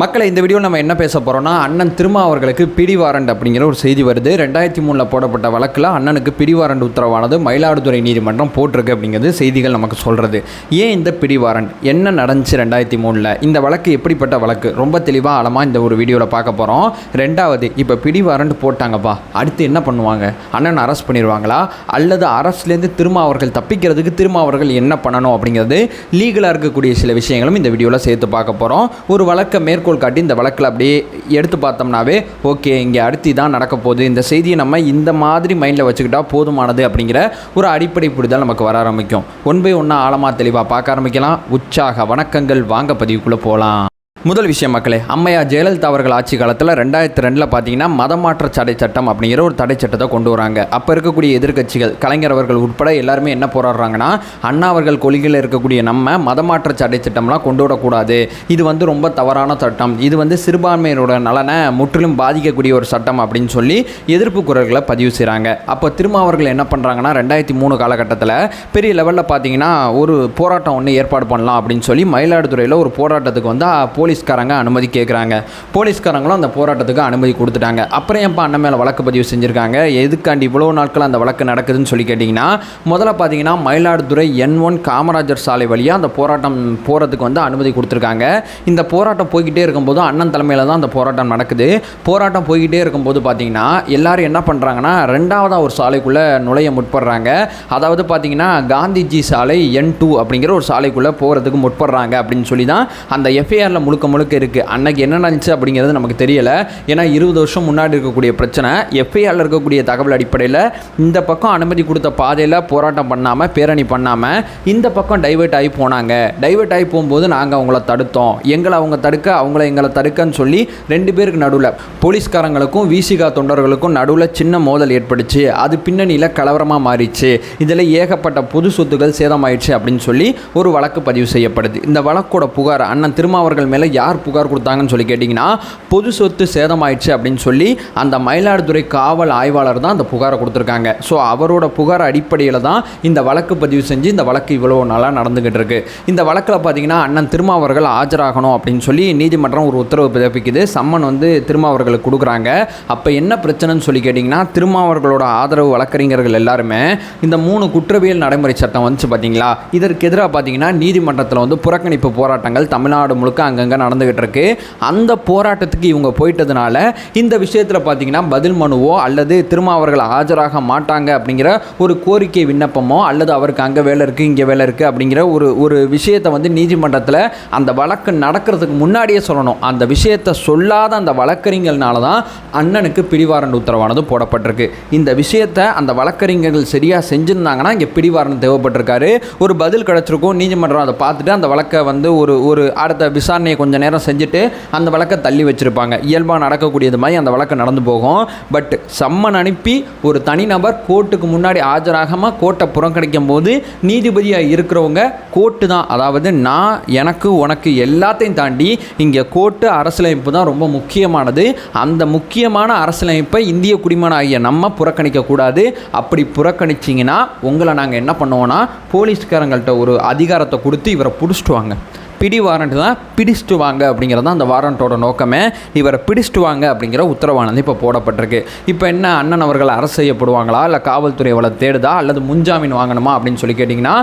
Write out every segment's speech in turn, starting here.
மக்களை இந்த வீடியோ நம்ம என்ன பேச போகிறோம்னா அண்ணன் திருமா அவர்களுக்கு பிடிவாரண்ட் அப்படிங்கிற ஒரு செய்தி வருது. ரெண்டாயிரத்தி மூணில் போடப்பட்ட வழக்கில் அண்ணனுக்கு பிடிவாரண்ட் உத்தரவானது மயிலாடுதுறை நீதிமன்றம் போட்டிருக்கு அப்படிங்கிறது செய்திகள் நமக்கு சொல்கிறது ஏன் இந்த பிடிவாரண்ட் என்ன நடந்துச்சு ரெண்டாயிரத்தி மூணில்? இந்த வழக்கு எப்படிப்பட்ட வழக்கு? ரொம்ப தெளிவாக ஆழமாக இந்த ஒரு வீடியோவில் பார்க்க போகிறோம் ரெண்டாவது இப்போ பிடிவாரண்ட் போட்டாங்கப்பா. அடுத்து என்ன பண்ணுவாங்க? அண்ணன் அரெஸ்ட் பண்ணிடுவாங்களா அல்லது அரசுலேருந்து திருமா அவர்கள் தப்பிக்கிறதுக்கு திருமா அவர்கள் என்ன பண்ணணும் அப்படிங்கிறது லீகலாக இருக்கக்கூடிய சில விஷயங்களும் இந்த வீடியோவில் சேர்த்து பார்க்க போகிறோம் ஒரு வழக்கை மேற்கோள் காட்டி இந்த வழக்கில் அப்படியே எடுத்து பார்த்தோம்னாவே ஓகே இங்கே அடுத்து தான் நடக்க போகுது. இந்த செய்தியை நம்ம இந்த மாதிரி மைண்டில் வச்சுக்கிட்டா போதுமானது அப்படிங்கிற ஒரு அடிப்படை புரிதல் நமக்கு வர ஆரம்பிக்கும். ஒன் பை ஒன்றா ஆழமாக தெளிவாக பார்க்க ஆரம்பிக்கலாம். உற்சாக வணக்கங்கள். வாங்க பதிவுக்குள்ளே போகலாம் முதல் விஷயம் மக்களே அம்மையா ஜெயலலிதா அவர்கள் ஆட்சி காலத்தில் ரெண்டாயிரத்தி ரெண்டில் பார்த்தீங்கன்னா மதமாற்ற தடை சட்டம் அப்படிங்கிற ஒரு தடை சட்டத்தை கொண்டு வராங்க. அப்போ இருக்கக்கூடிய எதிர்க்கட்சிகள் கலைஞர் அவர்கள் உட்பட எல்லாருமே என்ன போராடுறாங்கன்னா அண்ணா அவர்கள் கொள்கையில் இருக்கக்கூடிய நம்ம மதமாற்ற தடை சட்டம்லாம் கொண்டு வரக்கூடாது. இது வந்து ரொம்ப தவறான சட்டம். இது வந்து சிறுபான்மையினோட நலனை முற்றிலும் பாதிக்கக்கூடிய ஒரு சட்டம் அப்படின்னு சொல்லி எதிர்ப்பு குரல்களை பதிவு செய்கிறாங்க அப்போ திரும்ப அவர்கள் என்ன பண்ணுறாங்கன்னா ரெண்டாயிரத்தி மூணு காலகட்டத்தில் பெரிய லெவலில் பார்த்தீங்கன்னா ஒரு போராட்டம் ஒன்று ஏற்பாடு பண்ணலாம் அப்படின்னு சொல்லி மயிலாடுதுறையில் ஒரு போராட்டத்துக்கு வந்து போலீஸ் போலீஸ்காரங்க அனுமதி கேட்குறாங்க போலீஸ்காரங்களும் அந்த போராட்டத்துக்கு அனுமதி கொடுத்துட்டாங்க. அப்புறம் ஏன்ப்பா அண்ணன் மேலே வழக்கு பதிவு செஞ்சுருக்காங்க? எதுக்காண்டி இவ்வளோ நாட்கள் அந்த வழக்கு நடக்குதுன்னு சொல்லி கேட்டிங்கன்னா முதல்ல பார்த்தீங்கன்னா மயிலாடுதுறை என் ஒன் காமராஜர் சாலை வழியாக அந்த போராட்டம் போகிறதுக்கு வந்து அனுமதி கொடுத்துருக்காங்க. இந்த போராட்டம் போய்கிட்டே இருக்கும்போது அண்ணன் தலைமையில் தான் அந்த போராட்டம் நடக்குது. போராட்டம் போய்கிட்டே இருக்கும்போது பார்த்தீங்கன்னா எல்லாரும் என்ன பண்ணுறாங்கன்னா ரெண்டாவதாக ஒரு சாலைக்குள்ளே நுழைய முற்படுறாங்க. அதாவது பார்த்தீங்கன்னா காந்திஜி சாலை என் டூ அப்படிங்கிற ஒரு சாலைக்குள்ளே போகிறதுக்கு முற்படுறாங்க அப்படின்னு சொல்லி தான் அந்த எஃப்ஐஆரில் முழுக்க முழுக்க இருக்குது அன்னைக்கு என்ன நடந்துச்சு அப்படிங்கிறது நமக்கு தெரியல. ஏன்னா இருபது வருஷம் முன்னாடி இருக்கக்கூடிய பிரச்சனை எஃப்ஐஆரில் இருக்கக்கூடிய தகவல் அடிப்படையில் இந்த பக்கம் அனுமதி கொடுத்த பாதையில் போராட்டம் பண்ணாமல் பேரணி பண்ணாமல் இந்த பக்கம் டைவர்ட் ஆகி போனாங்க. டைவர்ட் ஆகி போகும்போது நாங்கள் அவங்கள தடுத்தோம். எங்களை அவங்க தடுக்க அவங்கள எங்களை தடுக்கன்னு சொல்லி ரெண்டு பேருக்கு நடுவில் போலீஸ்காரங்களுக்கும் விசிகா தொண்டர்களுக்கும் நடுவில் சின்ன மோதல் ஏற்பட்டுச்சு. அது பின்னணியில் கலவரமாக மாறிச்சு. இதில் ஏகப்பட்ட பொது சொத்துக்கள் சேதமாயிடுச்சு அப்படின்னு சொல்லி ஒரு வழக்கு பதிவு செய்யப்படுது. இந்த வழக்கோட புகார் அண்ணன் திருமாவர்கள் மேலே யார் புகார் கொடுத்தாங்கன்னு சொல்லி கேட்டிங்கன்னா பொது சொத்து சேதமாயிடுச்சு அப்படின்னு சொல்லி அந்த மயிலாடுதுறை காவல் ஆய்வாளர் தான் அந்த புகாரை கொடுத்துருக்காங்க. ஸோ அவரோட புகார் அடிப்படையில் தான் இந்த வழக்கு பதிவு செஞ்சு இந்த வழக்கு இவ்வளோ நாளாக நடந்துக்கிட்டு இருக்கு. இந்த வழக்கில் பார்த்தீங்கன்னா அண்ணன் திருமாவர்கள் ஆஜராகணும் அப்படின்னு சொல்லி நீதிமன்றம் ஒரு உத்தரவு பிறப்பிக்குது. சம்மன் வந்து திருமாவர்களுக்கு கொடுக்குறாங்க. அப்போ என்ன பிரச்சனைன்னு சொல்லி கேட்டிங்கன்னா திருமாவர்களோட ஆதரவு வழக்கறிஞர்கள் எல்லாருமே இந்த மூணு குற்றவியல் நடைமுறை சட்டம் வந்துச்சு பார்த்தீங்களா இதற்கு எதிராக பார்த்தீங்கன்னா நீதிமன்றத்தில் வந்து புறக்கணிப்பு போராட்டங்கள் தமிழ்நாடு முழுக்க அங்கங்கே நடந்துகிட்டு இருக்கு. அந்த போராட்டத்துக்கு இவங்க போயிட்டதுனால இந்த விஷயத்தில் பார்த்தீங்கன்னா பதில் மனுவோ அல்லது திருமாவர்கள் ஆஜராக மாட்டாங்க அப்படிங்கிற ஒரு கோரிக்கை விண்ணப்பமோ அல்லது அவருக்கு அங்கே வேலை இருக்குது இங்கே வேலை இருக்குது அப்படிங்கிற ஒரு ஒரு விஷயத்தை வந்து நீதிமன்றத்தில் அந்த வழக்கு நடக்கிறதுக்கு முன்னாடியே சொல்லணும். அந்த விஷயத்தை சொல்லாத அந்த வழக்கறிஞர்னால தான் அண்ணனுக்கு பிடிவாரண்ட் உத்தரவானது போடப்பட்டிருக்கு. இந்த விஷயத்தை அந்த வழக்கறிஞர்கள் சரியாக செஞ்சுருந்தாங்கன்னா இங்கே பிடிவாரண்ட் தேவைப்பட்டிருக்காரு. ஒரு பதில் கிடச்சிருக்கும் நீதிமன்றம் அதை பார்த்துட்டு அந்த வழக்கை வந்து ஒரு ஒரு அடுத்த விசாரணையை கொஞ்சம் நேரம் செஞ்சுட்டு அந்த வழக்கை தள்ளி வச்சுருப்பாங்க. இயல்பாக நடக்கக்கூடியது மாதிரி அந்த வழக்கு நடந்து போகும். பட் சம்மன் அனுப்பி ஒரு தனிநபர் கோர்ட்டுக்கு முன்னாடி ஆஜராகாமல் கோர்ட்டை புறக்கணிக்கும் போது நீதிபதியாக இருக்கிறவங்க கோர்ட்டு தான். அதாவது நான் எனக்கு உனக்கு எல்லாத்தையும் தாண்டி இங்கே கோர்ட்டு அரசியலமைப்பு தான் ரொம்ப முக்கியமானது. அந்த முக்கியமான அரசியலமைப்பை இந்திய குடிமகன் ஆகிய நம்ம புறக்கணிக்கக்கூடாது. அப்படி புறக்கணிச்சிங்கன்னா உங்களை நாங்கள் என்ன பண்ணுவோன்னா போலீஸ்காரங்கள்ட்ட ஒரு அதிகாரத்தை கொடுத்து இவரை பிடிச்சிட்டு வாங்க. பிடி வாரண்ட் தான் பிடிச்சிட்டு வாங்க அப்படிங்கிறது தான் அந்த வாரண்ட்டோட நோக்கமே. இவரை பிடிச்சிட்டு வாங்க அப்படிங்கிற உத்தரவானது இப்போ போடப்பட்டிருக்கு. இப்போ என்ன அண்ணன் அவர்கள் அரசு செய்யப்படுவாங்களா? இல்லை காவல்துறை அவளை தேடுதா? அல்லது முன்ஜாமீன் வாங்கணுமா அப்படின்னு சொல்லி கேட்டிங்கன்னா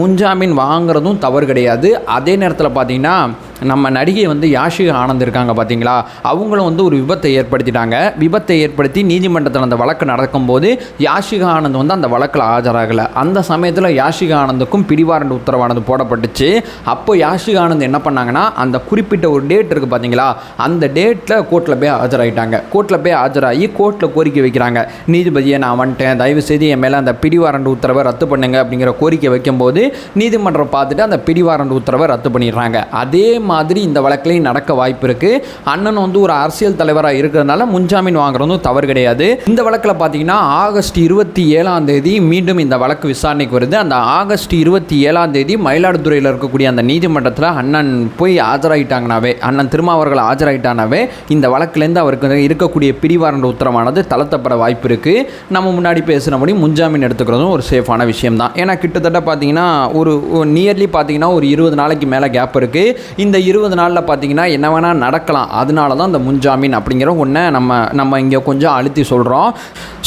முன்ஜாமீன் வாங்குறதும் தவறு கிடையாது. அதே நேரத்தில் பார்த்தீங்கன்னா நம்ம நடிகை வந்து யாஷிகா ஆனந்த் இருக்காங்க பார்த்தீங்களா அவங்களும் வந்து ஒரு விபத்தை ஏற்படுத்திட்டாங்க. விபத்தை ஏற்படுத்தி நீதிமன்றத்தில் அந்த வழக்கு நடக்கும்போது யாஷிகா ஆனந்த் வந்து அந்த வழக்கில் ஆஜராகலை. அந்த சமயத்தில் யாஷிகா ஆனந்துக்கும் பிடிவாரண்ட் உத்தரவானது போடப்பட்டுச்சு. அப்போ யாஷிகா ஆனந்த் என்ன பண்ணாங்கன்னா அந்த குறிப்பிட்ட ஒரு டேட் இருக்குது பார்த்தீங்களா அந்த டேட்டில் கோர்ட்டில் போய் ஆஜராகிட்டாங்க கோர்ட்டில் போய் ஆஜராகி கோர்ட்டில் கோரிக்கை வைக்கிறாங்க. நீதிபதியை நான் வந்துட்டேன். தயவு செய்து என் மேலே அந்த பிடிவாரண்ட் உத்தரவை ரத்து பண்ணுங்க அப்படிங்கிற கோரிக்கை வைக்கும்போது நீதிமன்றம் பார்த்துட்டு அந்த பிடிவாரண்ட் உத்தரவை ரத்து பண்ணிடுறாங்க. அதே மாதிரி இந்த வழக்கிலையும் நடக்க வாய்ப்பு இருக்குது அண்ணன் வந்து ஒரு அரசியல் தலைவராக இருக்கிறதுனால முன்ஜாமீன் வாங்குறதும் தவறு கிடையாது. இந்த வழக்கில் பார்த்தீங்கன்னா ஆகஸ்ட் இருபத்தி ஏழாம் தேதி மீண்டும் இந்த வழக்கு விசாரணைக்கு வருது. அந்த ஆகஸ்ட் இருபத்தி ஏழாம் தேதி மயிலாடுதுறையில் இருக்கக்கூடிய அந்த நீதிமன்றத்தில் அண்ணன் போய் ஆஜராயிட்டாங்கனாவே அண்ணன் திருமாவர்கள் ஆஜராயிட்டானாவே இந்த வழக்குலேருந்து அவருக்கு இருக்கக்கூடிய பிடிவாரண்ட் உத்தரவானது தளர்த்தப்பட வாய்ப்பு இருக்குது நம்ம முன்னாடி பேசுகிறபடி முன்ஜாமீன் எடுத்துக்கிறதும் ஒரு சேஃபான விஷயம் தான் ஏன்னா கிட்டத்தட்ட பார்த்தீங்கன்னா ஒரு நியர்லி பார்த்தீங்கன்னா ஒரு இருபது நாளைக்கு மேலே கேப் இருக்குது இந்த இருபது நாளில் பார்த்தீங்கன்னா என்ன வேணால் நடக்கலாம். அதனால தான் இந்த முன்ஜாமீன் அப்படிங்கிற ஒன்றை நம்ம நம்ம இங்கே கொஞ்சம் அழுத்தி சொல்கிறோம்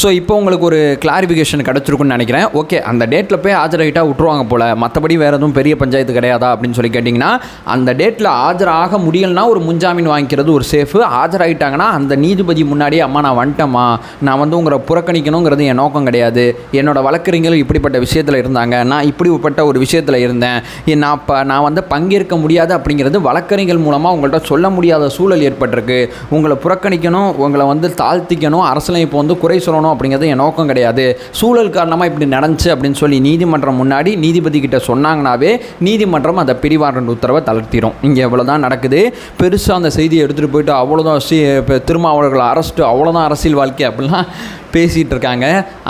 ஸோ இப்போ உங்களுக்கு ஒரு கிளாரிஃபிகேஷன் கிடச்சிருக்குன்னு நினைக்கிறேன். ஓகே அந்த டேட்டில் போய் ஆஜராகிட்டா விட்ருவாங்க போல். மற்றபடி வேறு எதுவும் பெரிய பஞ்சாயத்து கிடையாதா அப்படின்னு சொல்லி கேட்டிங்கன்னா அந்த டேட்டில் ஆஜராக முடியலன்னா ஒரு முன்ஜாமீன் வாங்கிக்கிறது ஒரு சேஃபு ஆஜராகிட்டாங்கன்னா அந்த நீதிபதி முன்னாடியே அம்மா நான் வந்துட்டேம்மா. நான் வந்து உங்களை புறக்கணிக்கணுங்கிறது என் நோக்கம் கிடையாது. என்னோட வழக்கறிஞர்கள் இப்படிப்பட்ட விஷயத்தில் இருந்தாங்க. நான் இப்படிப்பட்ட ஒரு விஷயத்தில் இருந்தேன். என் நான் இப்போ நான் வந்து பங்கேற்க முடியாது அப்படிங்கிறது வழக்கறிஞர்கள் மூலமாக உங்கள்கிட்ட சொல்ல முடியாத சூழல் ஏற்பட்டிருக்கு. உங்களை புறக்கணிக்கணும் உங்களை வந்து தாழ்த்திக்கணும் அரசியலமைப்பு வந்து குறை சொல்லணும் அப்படிங்கிறது என் நோக்கம் கிடையாது. சூழல் காரணமாக இப்படி நடந்துச்சு அப்படின்னு சொல்லி நீதிமன்றம் முன்னாடி நீதிபதி கிட்ட சொன்னாங்கனாவே நீதிமன்றம் அந்த பிடிவாரண்ட் உத்தரவை தளர்த்திடும் இங்கே இவ்வளோதான் நடக்குது. பெருசாக அந்த செய்தியை எடுத்துகிட்டு போயிட்டு அவ்வளோதான் சி இப்போ திருமாவளர்கள் அரெஸ்ட்டு அவ்வளோதான் அரசியல் வாழ்க்கை அப்படிலாம் பேசிகிட்டு இருக்காங்க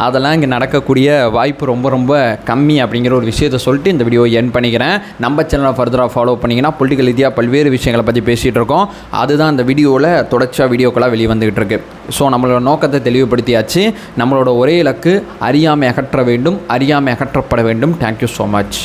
அதெல்லாம் இங்கே நடக்கக்கூடிய வாய்ப்பு ரொம்ப ரொம்ப கம்மி அப்படிங்கிற ஒரு விஷயத்தை சொல்லிட்டு இந்த வீடியோ என் பண்ணிக்கிறேன். நம்ம சேனலை ஃபர்தராக ஃபாலோ பண்ணிங்கன்னா பொலிட்டிக்கல் ரீதியாக பல்வேறு விஷயங்களை பற்றி பேசிகிட்டு இருக்கோம் அதுதான் அந்த வீடியோவில் தொடர்ச்சியாக வீடியோக்களாக வெளியே வந்துகிட்டு இருக்கு ஸோ நம்மளோட நோக்கத்தை தெளிவுபடுத்தியாச்சு. நம்மளோட ஒரே இலக்கு அறியாமை அகற்ற வேண்டும் அறியாமை அகற்றப்பட வேண்டும். Thank you so much